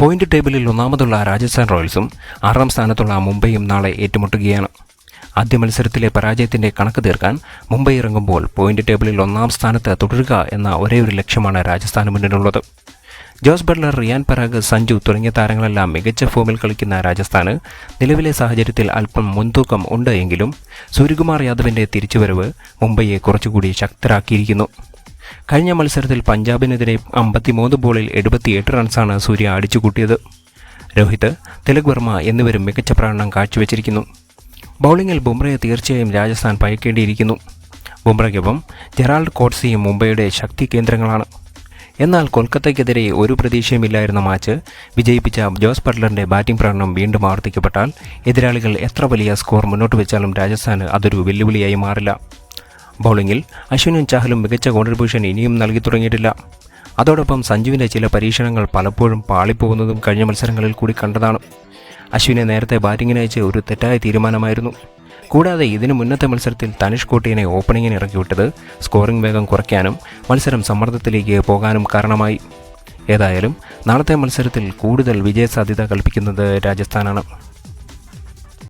Point ടേബിളിൽ ഒന്നാമതുള്ള രാജസ്ഥാൻ റോയൽസും ആറാം സ്ഥാനത്തുള്ള മുംബൈയും നാളെ ഏറ്റുമുട്ടുകയാണ്. ആദ്യ മത്സരത്തിലെ പരാജയത്തിന്റെ കണക്ക് തീർക്കാൻ മുംബൈ ഇറങ്ങുമ്പോൾ പോയിന്റ് ടേബിളിൽ ഒന്നാം സ്ഥാനത്ത് തുടരുക എന്ന ഒരേ ഒരു ലക്ഷ്യമാണ് രാജസ്ഥാന് മുന്നിലുള്ളത്. ജോസ് ബട്ട്ലർ റിയാൻ പരാഗ് സഞ്ജു തുടങ്ങിയ താരങ്ങളെല്ലാം മികച്ച ഫോമിൽ കളിക്കുന്ന രാജസ്ഥാന് നിലവിലെ സാഹചര്യത്തിൽ അല്പം മുൻതൂക്കം ഉണ്ട് എങ്കിലും സൂര്യകുമാർ യാദവിന്റെ തിരിച്ചുവരവ് മുംബൈയെ കുറച്ചുകൂടി ശക്തരാക്കിയിരിക്കുന്നു. കഴിഞ്ഞ മത്സരത്തിൽ പഞ്ചാബിനെതിരെ അമ്പത്തിമൂന്ന് ബോളിൽ എഴുപത്തിയെട്ട് റൺസാണ് സൂര്യ അടിച്ചുകൂട്ടിയത്. രോഹിത് തിലക് വർമ്മ എന്നിവരും മികച്ച പ്രകടനം കാഴ്ചവെച്ചിരിക്കുന്നു. ബൗളിങ്ങിൽ ബുംറയെ തീർച്ചയായും രാജസ്ഥാൻ പയക്കേണ്ടിയിരിക്കുന്നു. ബുംറയ്ക്കൊപ്പം ജെറാൾഡ് കോട്സിയും മുംബൈയുടെ ശക്തി കേന്ദ്രങ്ങളാണ്. എന്നാൽ കൊൽക്കത്തയ്ക്കെതിരെ ഒരു പ്രതീക്ഷയുമില്ലായിരുന്ന മാച്ച് വിജയിപ്പിച്ച ജോസ് ബട്ട്ലറിന്റെ ബാറ്റിംഗ് പ്രകടനം വീണ്ടും ആവർത്തിക്കപ്പെട്ടാൽ എതിരാളികൾ എത്ര വലിയ സ്കോർ മുന്നോട്ട് വെച്ചാലും രാജസ്ഥാന് അതൊരു വെല്ലുവിളിയായി മാറില്ല. ബൗളിങ്ങിൽ അശ്വിനും ചഹലും മികച്ച കോൺട്രിബ്യൂഷൻ ഇനിയും നൽകി തുടങ്ങിയിട്ടില്ല. അതോടൊപ്പം സഞ്ജുവിന്റെ ചില പരീക്ഷണങ്ങൾ പലപ്പോഴും പാളിപ്പോകുന്നതും കഴിഞ്ഞ മത്സരങ്ങളിൽ കൂടി കണ്ടതാണ്. അശ്വിനെ നേരത്തെ ബാറ്റിങ്ങിന് അയച്ച് ഒരു തെറ്റായ തീരുമാനമായിരുന്നു. കൂടാതെ ഇതിനു മുന്നത്തെ മത്സരത്തിൽ തനിഷ് കോട്ടിയനെ ഓപ്പണിങ്ങിന് ഇറക്കിവിട്ടത് സ്കോറിംഗ് വേഗം കുറയ്ക്കാനും മത്സരം സമ്മർദ്ദത്തിലേക്ക് പോകാനും കാരണമായി. ഏതായാലും നാളത്തെ മത്സരത്തിൽ കൂടുതൽ വിജയസാധ്യത കൽപ്പിക്കുന്നത് രാജസ്ഥാനാണ്.